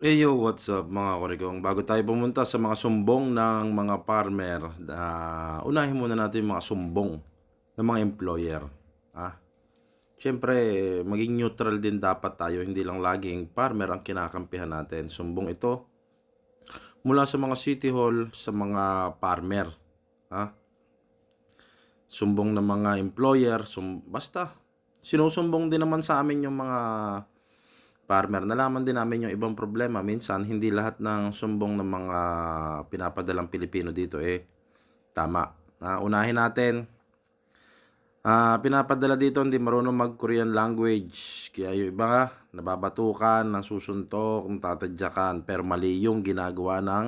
Hey yo, what's up mga kurigong? Bago tayo pumunta sa mga sumbong ng mga farmer, ah, unahin muna natin yung mga sumbong ng mga employer. Ah, Siyempre, maging neutral din dapat tayo, hindi lang laging farmer ang kinakampihan natin. Sumbong ito mula sa mga city hall, sa mga farmer. Ah, Sumbong ng mga employer, sum basta sinusumbong din naman sa amin yung mga farmer. Nalaman din namin yung ibang problema. Minsan, hindi lahat ng sumbong ng mga pinapadalang Pilipino dito eh tama. Ah, unahin natin. Ah, pinapadala dito hindi marunong mag-Korean language. Kaya yung iba nababatukan, nasusuntok, tatadyakan. Pero mali yung ginagawa ng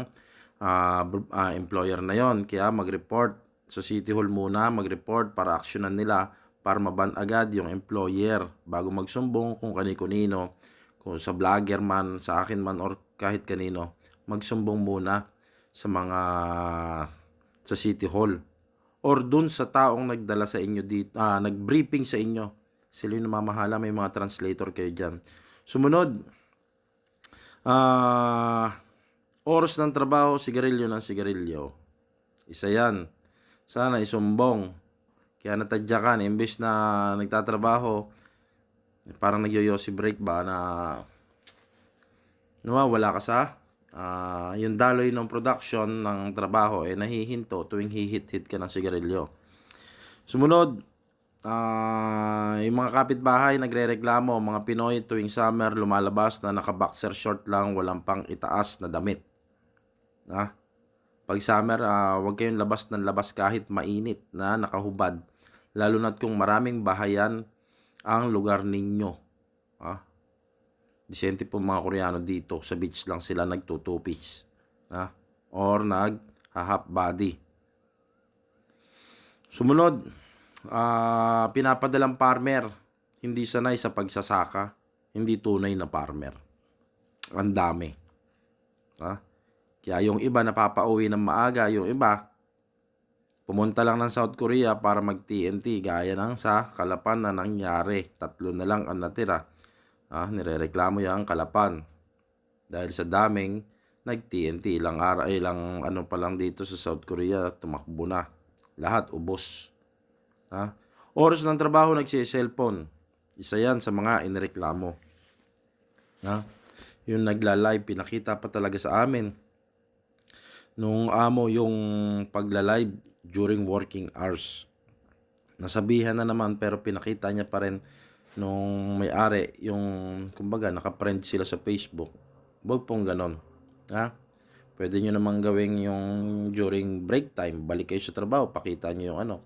br- ah, employer na yon. Kaya mag-report sa City Hall muna, mag-report para aksyonan nila para maban agad yung employer bago magsumbong kung kani-kunino kung sa vlogger man, sa akin man, or kahit kanino, magsumbong muna sa mga sa City Hall. Or dun sa taong nagdala sa inyo dito, ah, nag-briefing sa inyo. Sila yung namamahala, may mga translator kayo dyan. Sumunod, ah, oras ng trabaho, sigarilyo ng sigarilyo. Isa yan. Sana isumbong. Kaya natadyakan, imbes na nagtatrabaho, parang nagyoyosi break ba na nawawala ka sa ah, yung daloy ng production ng trabaho eh nahihinto tuwing hihit-hit ka ng sigarilyo. Sumunod, ah, yung mga kapitbahay nagrereklamo, mga Pinoy tuwing summer lumalabas na naka-boxer short lang, walang pang itaas na damit. Ah, pag summer, ah, huwag kayong labas ng labas kahit mainit na nakahubad. Lalo na't kung maraming bahayan ang lugar ninyo. Ah, disente po mga Koreano dito. Sa beach lang sila nagtutupis. Ah, or nag half body. Sumunod, ah, pinapadalang farmer. Hindi sanay sa pagsasaka. Hindi tunay na farmer. Ang dami. Ah, kaya yung iba napapauwi ng maaga, yung iba pumunta lang ng South Korea para mag-TNT gaya ng sa Kalapan na nangyari. Tatlo na lang ang natira. Ah, nirereklamo yung Kalapan. Dahil sa daming nag-TNT ilang araw, ilang ano pa lang dito sa South Korea, tumakbo na. Lahat ubos. Ha? Oras ng trabaho nagsi-cellphone. Isa yan sa mga inireklamo. Ha? Yung nagla-live, pinakita pa talaga sa amin nung amo yung pagla-live during working hours. Nasabihan na naman pero pinakita niya pa rin nung may-ari yung kumbaga naka-friend sila sa Facebook. Huwag pong ganon. Ha? Pwede nyo namang gawin yung during break time. Balik kayo sa trabaho, pakita nyo yung ano.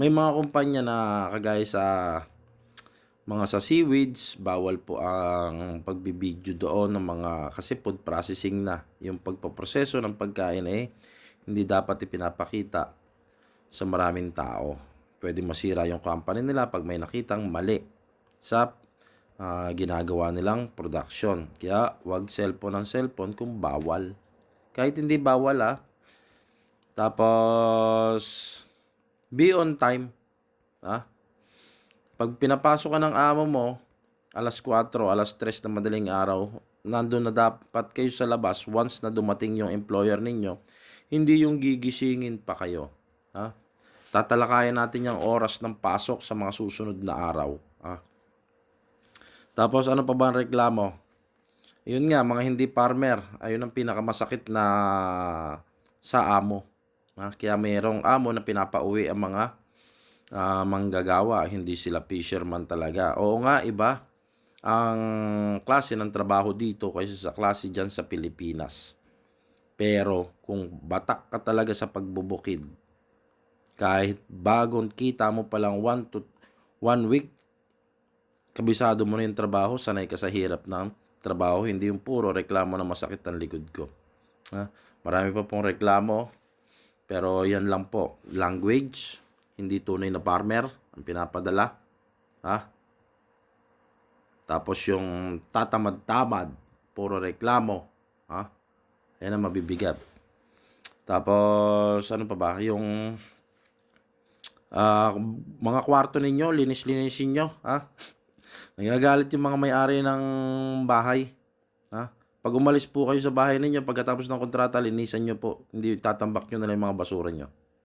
May mga kumpanya na kagaya sa mga sa seaweeds, bawal po ang pagbibideo doon ng mga kasi food processing na. Yung pagpaproseso ng pagkain eh hindi dapat ipinapakita sa maraming tao. Pwede masira yung company nila pag may nakitang mali sa ah, ginagawa nilang production. Kaya wag cellphone ng cellphone kung bawal. Kahit hindi bawal ah. Tapos be on time. Ah, pag pinapasok ka ng amo mo, alas 4, alas 3 na madaling araw, nandun na dapat kayo sa labas once na dumating yung employer ninyo, hindi yung gigisingin pa kayo. Ha? Tatalakayan natin yung oras ng pasok sa mga susunod na araw. Ha? Tapos ano pa ba ang reklamo? Yun nga, mga hindi farmer, ayun ang pinakamasakit na sa amo. Ha? Kaya mayroong amo na pinapauwi ang mga ah, manggagawa, hindi sila fisherman talaga. Oo nga, iba ang klase ng trabaho dito kaysa sa klase dyan sa Pilipinas. Pero kung batak ka talaga sa pagbubukid, kahit bagong kita mo pa lang one to one week, kabisado mo na yung trabaho, sanay ka sa hirap ng trabaho, hindi yung puro reklamo na masakit ang likod ko. Ha? Marami pa pong reklamo, pero yan lang po. Language, hindi tunay na farmer ang pinapadala. Ha? Tapos yung tatamad-tamad, puro reklamo. Ha? Yan ang mabibigat. Tapos, ano pa ba? Yung ah, mga kwarto ninyo, linis-linisin nyo. Ha? Nagagalit yung mga may-ari ng bahay. Ha? Pag umalis po kayo sa bahay ninyo, pagkatapos ng kontrata, linisan nyo po. Hindi tatambak nyo na lang yung mga basura nyo.